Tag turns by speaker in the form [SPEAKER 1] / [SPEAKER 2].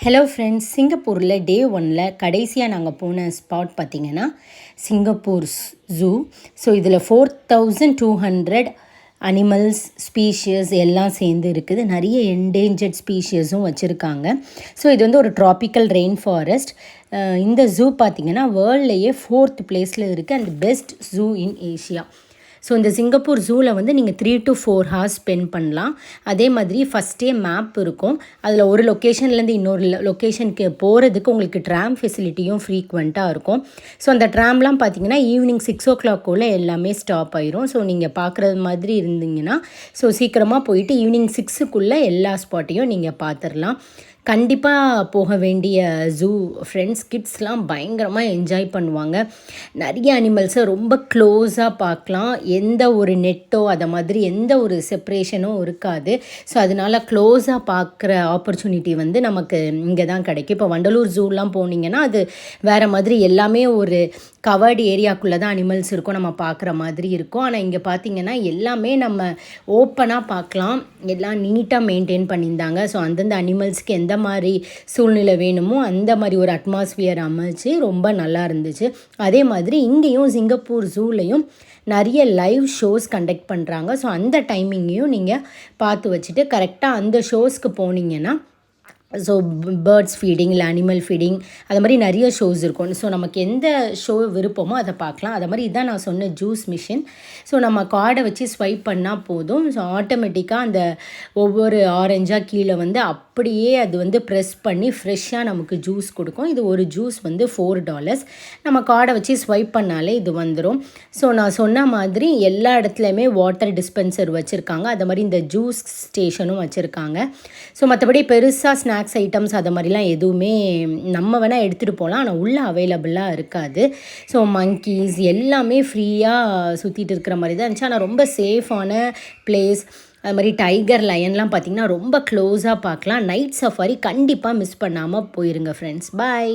[SPEAKER 1] Hello friends சிங்கப்பூரில் டே ஒனில் கடைசியாக நாங்கள் போன ஸ்பாட் பார்த்திங்கன்னா சிங்கப்பூர் ஜூ ஸோ இதில் four thousand two hundred animals species எல்லாம் சேர்ந்து இருக்குது. நிறைய என்டேஞ்சர்ட் ஸ்பீஷியஸும் வச்சுருக்காங்க. ஸோ இது வந்து ஒரு ட்ராபிக்கல் ரெயின் ஃபாரஸ்ட் இந்த ஜூ பார்த்திங்கன்னா வேர்ல்ட்லேயே ஃபோர்த் பிளேஸில் இருக்குது and best zoo in Asia so இந்த சிங்கப்பூர் ஜூவில் வந்து நீங்கள் three to four hours spend பண்ணலாம். அதே மாதிரி ஃபஸ்ட்டே மேப் இருக்கும். அதில் ஒரு லொக்கேஷன்லேருந்து இன்னொரு லொக்கேஷனுக்கு போகிறதுக்கு உங்களுக்கு ட்ராம் ஃபெசிலிட்டியும் ஃப்ரீக்வெண்ட்டாக இருக்கும். ஸோ அந்த ட்ராம்லாம் பார்த்தீங்கன்னா ஈவினிங் சிக்ஸ் ஓ கிளாக்குள்ளே எல்லாமே ஸ்டாப் ஆயிரும். ஸோ நீங்கள் பார்க்குறது மாதிரி இருந்தீங்கன்னா ஸோ சீக்கிரமாக போயிட்டு ஈவினிங் சிக்ஸுக்குள்ளே எல்லா ஸ்பாட்டையும் நீங்கள் பார்த்துடலாம் கண்டிப்பாக போக வேண்டிய ஜூ ஃப்ரெண்ட்ஸ் கிட்ஸ்லாம் பயங்கரமாக என்ஜாய் பண்ணுவாங்க. நிறைய அனிமல்ஸை ரொம்ப க்ளோஸாக பார்க்கலாம். எந்த ஒரு நெட்டோ அதை மாதிரி எந்த ஒரு செப்ரேஷனும் இருக்காது. ஸோ அதனால் க்ளோஸாக பார்க்குற ஆப்பர்ச்சுனிட்டி வந்து நமக்கு இங்கே தான் கிடைக்கும். இப்போ வண்டலூர் ஜூலாம் போனீங்கன்னா அது வேறு மாதிரி எல்லாமே ஒரு கவர்டு ஏரியாக்குள்ளே தான் அனிமல்ஸ் இருக்கும். நம்ம பார்க்குற மாதிரி இருக்கும். ஆனால் இங்கே பார்த்தீங்கன்னா எல்லாமே நம்ம ஓப்பனாக பார்க்கலாம். எல்லாம் நீட்டாக மெயின்டைன் பண்ணியிருந்தாங்க. ஸோ அந்தந்த அனிமல்ஸ்க்கு எந்த மாதிரி சூழ்நிலை வேணுமோ அந்த மாதிரி ஒரு அட்மாஸ்பியர் அமைச்சு ரொம்ப நல்லா இருந்துச்சு. அதே மாதிரி இங்கேயும் சிங்கப்பூர் ஜூலையும் நிறைய லைவ் ஷோஸ் கண்டக்ட் பண்ணுறாங்க ஸோ அந்த டைமிங்கையும் நீங்கள் பார்த்து வச்சுட்டு கரெக்டாக அந்த ஷோஸ்க்கு போனீங்கன்னா ஸோ பேர்ட்ஸ் ஃபீடிங் இல்லை அனிமல் ஃபீடிங் அது மாதிரி நிறைய ஷோஸ் இருக்கும். ஸோ நமக்கு எந்த ஷோ விருப்பமோ அதை பார்க்கலாம். அதை மாதிரி இதான் நான் சொன்ன ஜூஸ் மிஷின் ஸோ நம்ம கார்டை வச்சு ஸ்வைப் பண்ணால் போதும். ஸோ ஆட்டோமேட்டிக்காக அந்த ஒவ்வொரு ஆரஞ்சாக கீழே வந்து அப்படியே அது வந்து ப்ரெஸ் பண்ணி ஃப்ரெஷ்ஷாக நமக்கு ஜூஸ் கொடுக்கும். இது ஒரு ஜூஸ் வந்து ஃபோர் டாலர்ஸ் நம்ம கார்டை வச்சு ஸ்வைப் பண்ணாலே இது வந்துடும் ஸோ நான் சொன்ன மாதிரி எல்லா இடத்துலையுமே வாட்டர் டிஸ்பென்சர் வச்சுருக்காங்க. அது மாதிரி இந்த ஜூஸ் ஸ்டேஷனும் வச்சுருக்காங்க. ஸோ மற்றபடி பெருசாக ஸ்நாக்ஸ் ஐட்டம்ஸ் அது மாதிரிலாம் எதுவுமே நம்ம வேணால் எடுத்துகிட்டு போகலாம். ஆனால் உள்ளே அவைலபிளாக இருக்காது. ஸோ மங்கீஸ் எல்லாமே ஃப்ரீயாக சுற்றிட்டு இருக்கிற மாதிரி தான் இருந்துச்சு. ஆனால் ரொம்ப சேஃபான பிளேஸ் அது மாதிரி டைகர் லயன்லாம் பார்த்திங்கன்னா ரொம்ப க்ளோஸாக பார்க்கலாம். நைட் சஃபாரி கண்டிப்பாக மிஸ் பண்ணாமல் போயிருங்க ஃப்ரெண்ட்ஸ் பாய்